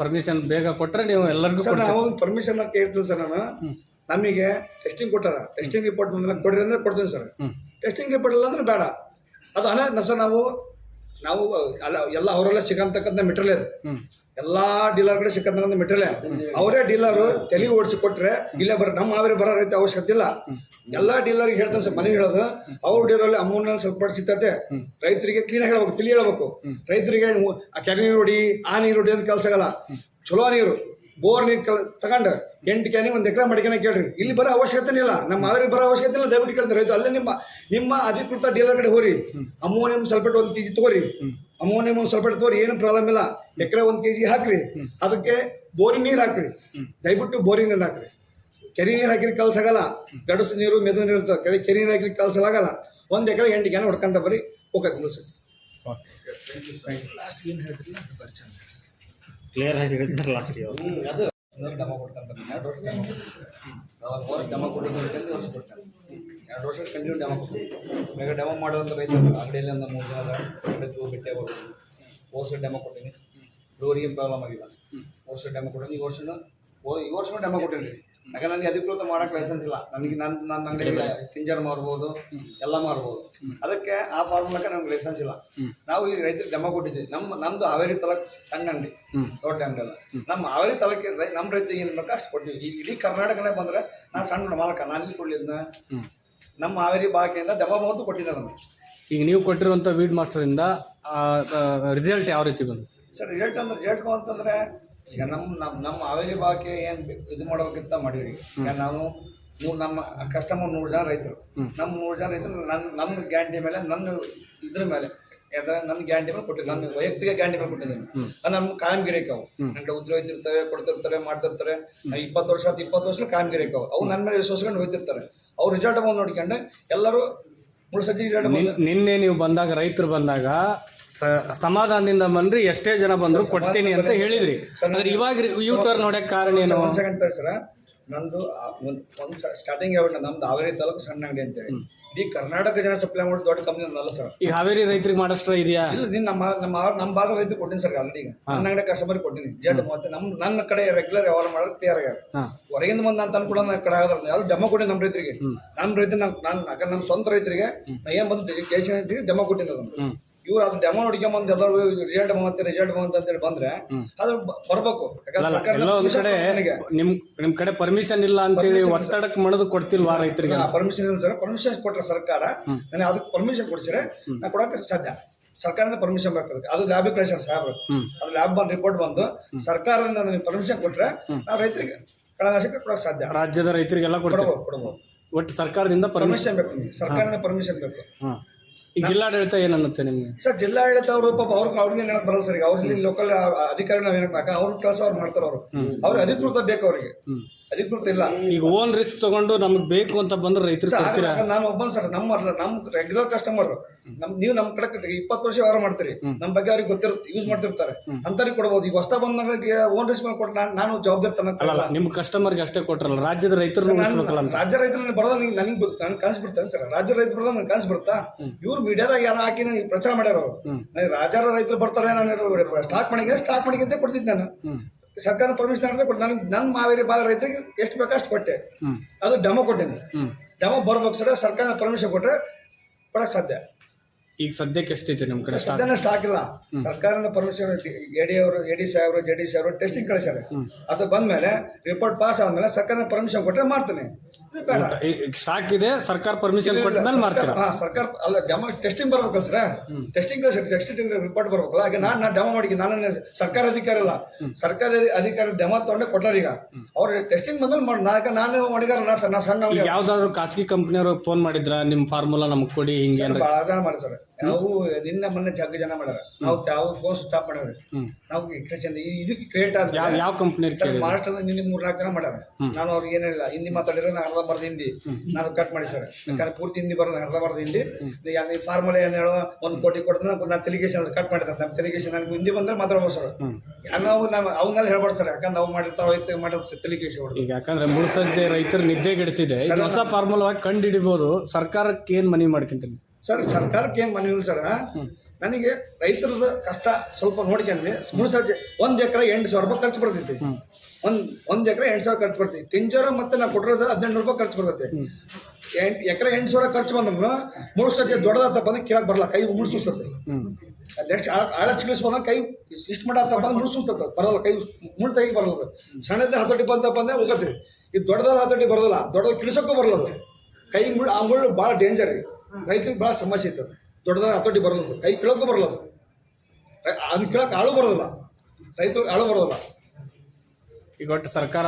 Permission ಬೇಗ ಕೊಟ್ಟರೆ ನೀವು ಎಲ್ಲರಿಗೂ ಸರ್ ನಾವು ಪರ್ಮಿಷನ್ ಅಂತ ಹೇಳ್ತೀನಿ ಸರ್ ನಾನು. ನಮಗೆ ಟೆಸ್ಟಿಂಗ್ ಕೊಟ್ಟಾರ? ಟೆಸ್ಟಿಂಗ್ ರಿಪೋರ್ಟ್ ಬಂದ ಕೊಡ್ರಿ ಅಂದ್ರೆ ಕೊಡ್ತೀನಿ ಸರ್. ಟೆಸ್ಟಿಂಗ್ ರಿಪೋರ್ಟ್ ಇಲ್ಲ ಅಂದ್ರೆ ಬೇಡ. ಅದು ಹಣ ಸರ್ ನಾವು. ನಾವು ಅಲ್ಲ ಎಲ್ಲ ಅವರೆಲ್ಲ ಸಿಗಂತಕ್ಕಂಥ ಮೆಟೀರಿಯಲ್ ಅದು ಎಲ್ಲಾ ಡೀಲರ್ ಕಡೆ ಸಿಕ್ಕಂತ ಮೆಟೀರಿಯಲ್ ಅವರೇ ಡೀಲರ್ ತೆಲಿಗೆ ಓಡಿಸಿ ಕೊಟ್ರೆ ಇಲ್ಲೇ ಬರ, ನಮ್ಮ ಅವರೇ ಬರೋ ರೈತ ಅವಶ್ಯಕತೆ ಇಲ್ಲ. ಎಲ್ಲಾ ಡೀಲರ್ ಹೇಳ್ತಾನೆ ಸರ್, ಮನೆಗೆ ಹೇಳೋದು. ಅವ್ರ ಡೀಲರ್ ಅಮೌಂಟ್ ಸ್ವಲ್ಪ ಸಿಗ್ತತೆ. ರೈತರಿಗೆ ಕ್ಲೀನಾಗಿ ಹೇಳ್ಬೇಕು, ತಿಳಿ ಹೇಳ್ಬೇಕು. ರೈತರಿಗೆ ಆ ಕೆರೆ ನೀರು ಹೊಡಿ ಆ ನೀರು ಹೊಡಿ ಅಂತ ಕೆಲಸ ಆಗಲ್ಲ. ಚಲೋ ನೀರು, ಬೋರ್ ನೀರು ಕಲ್, ತಗೊಂಡು ಎಂಟು ಕ್ಯಾನಿ ಒಂದು ಎಕರೆ ಮಡಿಕೆನ ಕೇಳ್ರಿ. ಇಲ್ಲಿ ಬರೋ ಅವಶ್ಯಕತೆ ಇಲ್ಲ. ನಮ್ಮ ಅವರಿಗೆ ಬರೋ ಅವಶ್ಯಕತೆ ಇಲ್ಲ, ದಯವಿಟ್ಟು ಕೇಳ್ತಾರೆ ರೈತ ಅಲ್ಲೇ ನಿಮ್ಮ ನಿಮ್ಮ ಅಧಿಕೃತ ಡೀಲರ್ ಕಡೆ ಹೋರಿ ಅಮೋನಿಯಂ ಸಲ್ಫೇಟ್ ಒಂದು ಕೆಜಿ ತಗೋರಿ. ಅಮೋನಿಯಂ ಒಂದು ಸ್ವಲ್ಪ ಇಡ್ತವ್ರಿ ಏನು ಪ್ರಾಬ್ಲಮ್ ಇಲ್ಲ. ಎಕರೆ ಒಂದು ಕೆ ಜಿ ಹಾಕ್ರಿ ಅದಕ್ಕೆ ಬೋರಿ ನೀರು ಹಾಕ್ರಿ. ದಯವಿಟ್ಟು ಬೋರಿನ ನೀರು ಹಾಕ್ರಿ. ಕೆರೆ ನೀರು ಹಾಕಿದ್ರೆ ಕೆಲಸ ಆಗಲ್ಲ. ಗಡಸು ನೀರು ಮೆದು ನೀರು ಇರ್ತದೆ. ಕೆರೆ ಕೆರೆ ನೀರು ಹಾಕಿದ್ರೆ ಕೆಲಸ ಆಗಲ್ಲ. ಒಂದು ಎಕರೆ ಎಂಟು ಗ್ಯಾನ ಹೊಡ್ಕೊಂತ ಬರ್ರಿ ಹೋಗಕ್ಕೆ ನಿಲ್ಲಿಸಿ ಕ್ಲಿಯರ್ ಆಗಿ ಹೇಳಿದ್ರೆ ಲಾಸ್ಟ್ ಅದು. ಡಮ ಕೊಡ್ತಾನೆ ಎರಡು ವರ್ಷ ಡಮ ಡಮ ಕೊಟ್ಟಿದ್ದು ವರ್ಷ ಕೊಡ್ತಾನೆ ಎರಡು ವರ್ಷ ಕಂಟಿನ್ಯೂ ಡ್ಯಾಮ್ ಕೊಡ್ತೀನಿ ಈಗ ಡ್ಯಾಮ್ ಮಾಡುವಂಥ ರೈತರು ಅಂಗಡಿಯಲ್ಲಿ ಒಂದು ಮೂರು ಜನ ಬೆಟ್ಟು ಬಿಟ್ಟೆ ಹೋಗಿ ವರ್ಷ ಡ್ಯಾಮ್ ಕೊಟ್ಟಿನಿ. ಡೋರಿಗೆ ಪ್ರಾಬ್ಲಮ್ ಆಗಿಲ್ಲ. ವರ್ಷ ಡ್ಯಾಮ್ ಕೊಟ್ಟಿನಿ. ಈ ವರ್ಷನೂ ಓ ಈ ವರ್ಷನೂ ಡೆಮೋ ಕೊಟ್ಟಿನಿ. ಯಾಕಂದ್ರೆ ನನಗೆ ಅಧಿಕೃತ ಮಾಡೋಕೆ ಲೈಸೆನ್ಸ್ ಇಲ್ಲ. ನನಗೆ ನನ್ನ ನನ್ನ ಅಂಗಡಿ ಟಿಂಜರ್ ಮಾರ್ಬೋದು ಎಲ್ಲ ಮಾರ್ಬೋದು. ಅದಕ್ಕೆ ಆ ಫಾರ್ಮುಲಕ್ಕೆ ನಮ್ಗೆ ಲೈಸೆನ್ಸ್ ಇಲ್ಲ. ನಾವು ಈ ರೈತರಿಗೆ ಡೆಮೋ ಕೊಟ್ಟಿದ್ದೀವಿ. ನಮ್ಮ ನಮ್ಮದು ಹಾವೇರಿ ತಾಲೂಕು ಸಣ್ಣ ಅಂಗಡಿ. ದೊಡ್ಡ ಅಂಗಡಿ ಅಲ್ಲ. ನಮ್ಮ ಹಾವೇರಿ ತಲಕ್ಕೆ ನಮ್ಮ ರೈತರಿಗೆ ಏನು ಬೇಕೋ ಅಷ್ಟು ಕೊಟ್ಟಿದ್ವಿ ಈ ಇಡೀ ಕರ್ನಾಟಕನೇ ಬಂದರೆ ನಾನು ಸಣ್ಣ ಮಾಲಕ. ನಾನು ಇಲ್ಲಿ ಕೊಡ್ಲಿದ್ನ ನಮ್ಮ ಹಾವೇರಿ ಬಾಕಿಯಿಂದ ಡೆಮ ಬಂತು ಕೊಟ್ಟಿದ್ದೆ ನಮಗೆ. ಈಗ ನೀವು ಕೊಟ್ಟಿರುವಂಥ ವೀಡ್ ಮಾಸ್ಟರಿಂದ ರಿಸಲ್ಟ್ ಯಾವ ರೀತಿ ಬಂತು? ಸರ್ ರಿಸಲ್ಟ್ ಅಂದ್ರೆ ರಿಸಲ್ಟ್ ಅಂತಂದ್ರೆ ಈಗ ನಮ್ಮ ನಮ್ಮ ನಮ್ಮ ಹಾವೇರಿ ಬಾಕಿ ಏನು ಇದು ಮಾಡ್ಬೇಕಿಂತ ಮಾಡೀವಿ ಈಗ ನಾವು ನೂರು ನಮ್ಮ ಕಸ್ಟಮರ್ ನೂರು ಜನ ರೈತರು. ನಮ್ಮ ನೂರು ಜನ ರೈತರು ನನ್ನ ನಮ್ಮ ಗ್ಯಾರಂಟಿ ಮೇಲೆ ನನ್ನ ಇದ್ರ ಮೇಲೆ ಯಾಕಂದ್ರೆ ನನ್ನ ಗ್ಯಾರಂಟಿ ಮೇಲೆ ಕೊಟ್ಟಿಲ್ಲ ನನ್ನ ವೈಯಕ್ತಿಕ ಗ್ಯಾರಂಟಿ ಮೇಲೆ ಕೊಟ್ಟಿದ್ದೀನಿ. ಅದು ನಮ್ಮ ಕಾಯಂಗಿರಿಕೆ ಅವು ನಂಗೆ ಉದ್ಯೋಗ ಹೋಯ್ತಿರ್ತವೆ ಕೊಡ್ತಿರ್ತಾರೆ ಮಾಡ್ತಿರ್ತಾರೆ. ಇಪ್ಪತ್ತು ವರ್ಷ ಹತ್ತು ಇಪ್ಪತ್ತು ವರ್ಷ ಕಾಯಂಗಿರಿಕೆ ಅವು ಅವು ನನ್ನ ಮೇಲೆ ವಿಶ್ವಾಸಕೊಂಡು ಹೋಯ್ತಿರ್ತಾರೆ. ಅವ್ರ ರಿಸಲ್ಟ್ ಬಂದು ನೋಡ್ಕೊಂಡು ಎಲ್ಲರೂ ಮೂರು ರಿಸಲ್ಟ್ ಬಂದು ನಿನ್- ನಿನ್ನೆ ನೀವು ಬಂದಾಗ ರೈತರು ಬಂದಾಗ ಸ- ಸಮಾಧಾನದಿಂದ ಬಂದ್ರಿ ಎಷ್ಟೇ ಜನ ಬಂದ್ರು ಕೊಡ್ತೀನಿ ಅಂತ ಹೇಳಿದ್ರಿ. ಆದ್ರೆ ಇವಾಗ ಯೂ ಟರ್ನ್ ನೋಡಕ್ ಕಾರಣ ಏನು? ಸೆಕೆಂಡ್ ಸರ ನಂದು ಒಂದು ಸ್ಟಾರ್ಟಿಂಗ್ ಯಾವ ನಮ್ದು ಹಾವೇರಿ ತಾಲೂಕು ಸಣ್ಣ ಅಂಗಡಿ ಅಂತೇಳಿ ಇಡೀ ಕರ್ನಾಟಕ ಜನ ಸಪ್ಲೈ ಮಾಡೋದು ದೊಡ್ಡ ಕಂಪ್ನಿ ನಲ್ಲ ಸರ್. ಈಗ ಹಾವೇರಿ ರೈತರಿಗೆ ಮಾಡಷ್ಟ್ರ ಇದೆಯಾ? ಇಲ್ಲ ನೀನು ನಮ್ಮ ನಮ್ಮ ನಮ್ಮ ಭಾಗ ರೈತ ಕೊಟ್ಟಿನಿ ಸರ್ ಆಲ್ರೆಡಿ ಈಗ. ನನ್ನ ಅಂಗಡಿ ಕಸ್ಟಮರ್ ಕೊಟ್ಟಿನಿ ಜಡ್ ಮತ್ತೆ ನಮ್ಮ ನನ್ನ ಕಡೆ ರೆಗ್ಯುಲರ್ ವ್ಯವಹಾರ ಮಾಡೋದು ಕ್ಲಿಯರ್ ಆಗ್ಯಾರ ಹೊರಗಿಂದ ಬಂದು ಅಂತ ತಂದು ನನ್ನ ಕಡೆ ಆಗೋದಿಲ್ಲ ಯಾವ್ದು ಡೆಮೋ ಕೊಟ್ಟಿನಿ ನಮ್ಮ ರೈತರಿಗೆ. ನಮ್ಮ ರೈತ ನಾನು ನಾನು ನಮ್ಮ ಸ್ವಂತ ರೈತರಿಗೆ ನಾ ಏನು ಬಂದು ಕೇಶ್ ಡೆಮೋ ಕೊಟ್ಟಿನಿ ಅದನ್ನು ಇವ್ರು ಅದು ಡೆಮೋ ನೋಡ್ಕೊಂಬಂದು ಎಲ್ಲರೂ ರಿಸಲ್ಟ್ ಬಂತ ರಿಸಲ್ಟ್ ಬಂತ ಅಂತ ಹೇಳಿ ಬಂದ್ರೆ ಅದು ಬರ್ಬೇಕು. ಯಾಕಂದ್ರೆ ಕಡೆ ನಿಮ್ ನಿಮ್ ಕಡೆ ಪರ್ಮಿಷನ್ ಇಲ್ಲ ಅಂತೇಳಿ ಒತ್ತಡಕ್ಕೆ ಮಣದು ಕೊಡ್ತಿಲ್ವಾ ರೈತರಿಗೆ? ಪರ್ಮಿಷನ್ ಇಲ್ಲ ಸರ್. ಪರ್ಮಿಷನ್ ಕೊಟ್ರೆ ಸರ್ಕಾರ ನಾನು ಅದಕ್ಕೆ ಪರ್ಮಿಷನ್ ಕೊಡ್ಸಿದ್ರೆ ನಾ ಕೊಡಕ್ಕೆ ಸಾಧ್ಯ. ಸರ್ಕಾರದಿಂದ ಪರ್ಮಿಷನ್ ಬರ್ತದೆ. ಅದು ಲ್ಯಾಬ್ ಸಾಹೇಬ್ರು. ಹ್ಮ್. ಅದು ಲ್ಯಾಬ್ ಬಂದು ರಿಪೋರ್ಟ್ ಬಂದು ಸರ್ಕಾರದಿಂದ ನನಗೆ ಪರ್ಮಿಷನ್ ಕೊಟ್ರೆ ನಾವು ರೈತರಿಗೆ ಕಳೆನಾಶಕ ಕೊಡಕ್ಕೆ ಸಾಧ್ಯ. ರಾಜ್ಯದ ರೈತರಿಗೆಲ್ಲ ಕೊಡ್ಬೋದು ಕೊಡ್ಬೋದು. ಒಟ್ಟು ಸರ್ಕಾರದಿಂದ ಪರ್ಮಿಷನ್ ಬೇಕು ಸರ್ಕಾರದಿಂದ ಪರ್ಮಿಷನ್ ಬೇಕು. ಈಗ ಜಿಲ್ಲಾಡಳಿತ ಏನನ್ನುತ್ತೆ ನಿಮಗೆ? ಸರ್ ಜಿಲ್ಲಾಡಳಿತ ಅವರು ಪಾಪ ಅವ್ರಿಗೆ ಅವ್ರಿಗೆ ಹೇಳಕ್ ಬರಲ್ಲ ಸರ್ ಈಗ ಅವ್ರು ಇಲ್ಲಿ ಲೋಕಲ್ ಅಧಿಕಾರಿ ನಾವು ಏನಕ್ಕೆ ಅವ್ರ ಕೆಲಸ ಅವ್ರು ಮಾಡ್ತಾರೆ ಅವರು. ಅವ್ರಿಗೆ ಅಧಿಕೃತ ಬೇಕು ಅವರಿಗೆ. ಅಧಿಕೃತ ಇಲ್ಲ ಈಗ ಓನ್ ರಿಸ್ಕ್ ತಗೊಂಡು ನಮ್ಗೆ ಬೇಕು ಅಂತ ಬಂದ್ರೆ ರೈತರು ಸರ್, ಕೊಡ್ತೀರಾ? ಆಗ ನಾನು ಒಬ್ಬನ್ ಸರ್ ನಮ್ಮ ನಮ್ಮ ರೆಗ್ಯುಲರ್ ಕಸ್ಟಮರ್ ನಮ್ ನೀವು ನಮ್ಮ ಕಡೆ ಇಪ್ಪತ್ತು ವರ್ಷ ವ್ಯವಹಾರ ಮಾಡ್ತೀರಿ. ನಮ್ಮ ಬಗ್ಗೆ ಅವ್ರಿಗೆ ಗೊತ್ತಿರುತ್ತೆ ಯೂಸ್ ಮಾಡ್ತಿರ್ತಾರೆ. ಅಂತವ್ರಿಗೆ ಕೊಡ್ಬೋದು. ಈಗ ಹೊಸ ಬಂದಾಗ ಓನ್ ರಿಸ್ಕ್ ಮೇಲೆ ಕೊಟ್ಟು ನಾನು ನಾನು ಜವಾಬ್ದಾರಿ ತನಕ ಅಲ್ಲ ನಿಮ್ ಕಸ್ಟಮರ್ಗೆ ಅಷ್ಟೇ ಕೊಟ್ರಲ್ಲ ರಾಜ್ಯದ ರೈತರು ಉಳಿಸ್ಬೇಕಲ್ಲ ಅಂತ. ರಾಜ್ಯ ರೈತರು ಬರೋದು ಬರೋದ ನನಗೆ ನನಗೆ ಕನ್ಸು ಬಿಡ್ತಾನೆ ಸರ್. ರಾಜ್ಯ ರೈತರು ಬರೋದು ನನಗೆ ಕನಸು ಬಿಡ್ತಾ ಇವ್ರು ಮೀಡಿಯಾದಾಗ ಯಾರು ಹಾಕಿ ನನಗೆ ಪ್ರಚಾರ ಮಾಡ್ಯಾರ ಅವರು. ನನಗೆ ರಾಜ್ಯರ ರೈತರು ಬರ್ತಾರೆ ನಾನು ಸ್ಟಾಕ್ ಮಾಡಿಗೆ ಸ್ಟಾಕ್ ಮಾಡಿಗೆ ಕೊಡ್ತಿದ್ದೆ ನಾನು. ಸರ್ಕಾರ ಪರ್ಮಿಷನ್ ಮಾಡಿದ್ರೆ ಕೊಟ್ಟು ನನಗೆ ನನ್ನ ಮಾವೇರಿ ಭಾಗ ರೈತರಿಗೆ ಎಷ್ಟು ಬೇಕೋ ಅಷ್ಟು ಕೊಟ್ಟೆ. ಅದು ಡೆಮೋ ಕೊಟ್ಟಿನಿ. ಡೆಮೋ ಬರ್ಬೇಕು ಸರ್ ಸರ್ಕಾರ ಪರ್ಮಿಷನ್ ಕೊಟ್ಟರೆ ಕೊಡಕ್ಕೆ ಸಾಧ್ಯ. ಈಗ ಸದ್ಯಕ್ಕೆ ಎಷ್ಟೈತೆ ನಿಮ್ಮ ಕಡೆ ಸ್ಟಾಕ್ ಸ್ಟಾಕ್ ಇಲ್ಲ. ಸರ್ಕಾರದಿಂದ ಪರ್ಮಿಷನ್ ಎ ಡಿ ಅವರು ಎ ಡಿ ಸಾಹೇಬರು ಜೆ ಡಿ ಸಾಹೇಬರು ಟೆಸ್ಟಿಂಗ್ ಕಳಿಸ್ಯಾರೆ. ಅದು ಬಂದ್ಮೇಲೆ ರಿಪೋರ್ಟ್ ಪಾಸ್ ಆದಮೇಲೆ ಸರ್ಕಾರ ಪರ್ಮಿಷನ್ ಕೊಟ್ಟರೆ ಮಾಡ್ತೀನಿ. ಸ್ಟಾಕ್ ಇದೆ ಸರ್ಕಾರ ಪರ್ಮಿಷನ್ ಕೊಟ್ಟ ಮೇಲೆ ಹಾ ಸರ್ಕಾರ ಅಲ್ಲ ಡೆಮೋ ಟೆಸ್ಟಿಂಗ್ ಬರ್ಬೇಕಲ್ಲ ಸರ್. ಟೆಸ್ಟಿಂಗ್ ಟೆಸ್ಟಿಂಗ್ ರಿಪೋರ್ಟ್ ಬರ್ಬೇಕಲ್ಲ. ಹಾಗೆ ನಾನು ನಾನು ಡೆಮೋ ಮಾಡಿ ನಾನು ಸರ್ಕಾರ ಅಧಿಕಾರಿ ಅಲ್ಲ. ಸರ್ಕಾರ ಅಧಿಕಾರಿ ಡೆಮೋ ತಗೊಂಡೆ ಕೊಟ್ಟಾರ ಈಗ. ಅವ್ರು ಟೆಸ್ಟಿಂಗ್ ಬಂದ್ಮೇಲೆ ಮಾಡಿ ನಾನು ನಾನು ಮಾಡಿದಾರ ನಾ ಸಣ್ಣ ಯಾವ್ದಾದ್ರು ಖಾಸಗಿ ಕಂಪ್ನಿಯವರು ಫೋನ್ ಮಾಡಿದ್ರ ನಿಮ್ ಫಾರ್ಮುಲಾ ನಮಗ್ ಕೊಡಿ ಹಿಂಗೆ ಏನ್ರ ಭಾಳ ಜನ ಮಾಡಿ ಸರ್. ನಾವು ನಿನ್ನೆ ಮೊನ್ನೆ ಜಗ್ಗ ಜನ ಮಾಡ್ಯಾರ ನಾವು ಯಾವ ಫೋನ್ ಸ್ಟಾಪ್ ಮಾಡ್ಯಾರ ನಾವು ಚಂದ ಇದಕ್ಕೆ ಕ್ರಿಯೇಟ್ ಆದ ಯಾವ ಕಂಪನಿ ಕಂಪ್ನಿ ಕೇಳಿ ಮಹಾರಾಷ್ಟ್ರದ ನಿನ್ನೆ ಮೂರ್ನಾಲ್ಕು ಜನ ಮಾಡ್ಯಾರ ನಾನು ಅವ್ರಿಗೆ ಏನಿಲ್ಲ ಹಿಂದಿ ಮಾತಾಡಿದ್ರೆ ನಾನು ಅರ್ಧ ಬರ್ದ ಹಿಂದಿ ನಾನು ಕಟ್ ಮಾಡಿ ಸರ್ ಯಾಕಂದ್ರೆ ಪೂರ್ತಿ ಹಿಂದಿ ಬರೋದು ಅರ್ಧ ಬರ್ದ ಹಿಂದಿ ನೀವು ಫಾರ್ಮುಲಾ ಏನು ಹೇಳೋ ಒಂದು ಕೋಟಿ ಕೊಡ್ತಾರೆ ನಾನು ತೆಲಿಗೇಶನ್ ಕಟ್ ಮಾಡಿದ್ರೆ ನಮ್ಮ ತೆಲಿಗೇಶನ್ ನನಗೆ ಹಿಂದಿ ಬಂದ್ರೆ ಮಾತಾಡ್ಬೋದು ಸರ್ ಯಾವ ನಾವು ನಾವು ಅವನ್ನೆಲ್ಲ ಹೇಳ್ಬಾರ್ದು ಸರ್. ಯಾಕಂದ್ರೆ ನಾವು ಮಾಡಿರ್ತಾವ ಮಾಡಿರ್ತಾರೆ ತೆಲಿಗೇಶನ್ ಹೊಡೆದು ಈಗ ಯಾಕಂದ್ರೆ ಮುಳ್ಸಜ್ಜೆ ರೈತರು ನಿದ್ದೆ ಗಿಡತಿದೆ ಹೊಸ ಫಾರ್ಮುಲಾ ಕಂಡು ಹಿಡಿಬಹುದು ಸರ್ಕಾರಕ್ಕೆ ಏನ್ ಮನವಿ ಮಾಡ್ಕೊಂತೀನಿ ಸರ್ ಸರ್ಕಾರಕ್ಕೆ ಏನು ಮನವಿ ಇಲ್ಲ ಸರ್. ನನಗೆ ರೈತರದ ಕಷ್ಟ ಸ್ವಲ್ಪ ನೋಡ್ಕೊಂಡ್ರೆ ಮುಳುಸಜ್ ಒಂದು ಎಕರೆ ಎಂಟು ಸಾವಿರ ರೂಪಾಯಿ ಖರ್ಚು ಬರ್ತೈತಿ. ಒಂದ್ ಒಂದ್ ಎಕರೆ ಎಂಟು ಸಾವಿರ ಖರ್ಚು ಬರ್ತೈತಿ. ಟಿಂಜರ್ ಮತ್ತೆ ನಾ ಕೊಟ್ಟಿರೋದು ಹದಿನೆಂಟು ರೂಪಾಯಿ ಖರ್ಚು ಬರ್ತೈತಿ. ಎಂಟು ಎಕರೆ ಎಂಟು ಸಾವಿರ ಖರ್ಚು ಬಂದ್ರು ಮೂರು ಸಜ್ಜೆ ದೊಡ್ಡದಾತ ಅಂದ್ರೆ ಕೇಳಕ್ ಬರಲ್ಲ ಕೈ ಮುಳ್ಸುಸ್ತೈತಿ ಹ್ಮ್. ನೆಕ್ಸ್ಟ್ ಆಳ ಚಿಲಿಸ್ಬೋದ ಕೈ ಇಷ್ಟು ಮಾಡ ಅಂದ್ರೆ ಮುಳ್ಸುತ್ತದ ಬರಲ್ಲ ಕೈ ಮುಳ್ ತೆಗಿ ಬರಲ್ಲ ಸಣ್ಣದ ಹತೋಟಿ ಬಂತ ಅಂದ್ರೆ ಹೋಗತ್ತೆ. ಇದು ದೊಡ್ಡದಾದ ಹತೋಟಿ ಬರೋದಿಲ್ಲ. ದೊಡ್ಡದ ಕಿಳಿಸೋಕ್ಕೂ ಬರಲ್ಲ ಕೈ ಮುಳ್ಳು ಆ ಮುಳ್ಳು ಭಾಳ ಡೇಂಜರ್ ರೀ. ರೈತರಿಗೆ ಭಾಳ ಸಮಸ್ಯೆ ಇರ್ತದೆ. ದೊಡ್ಡದಾದ ಹತೋಟಿ ಬರಲ್ಲ ಕೈ ಕೀಳೋಕ್ಕೂ ಬರಲ್ಲ ಅದು. ಅದನ್ನ ಕೀಳಕ್ಕೆ ಆಳು ಬರೋದಿಲ್ಲ. ರೈತರಿಗೆ ಆಳು ಬರೋದಿಲ್ಲ. ಈಗ ಒಟ್ಟು ಸರ್ಕಾರ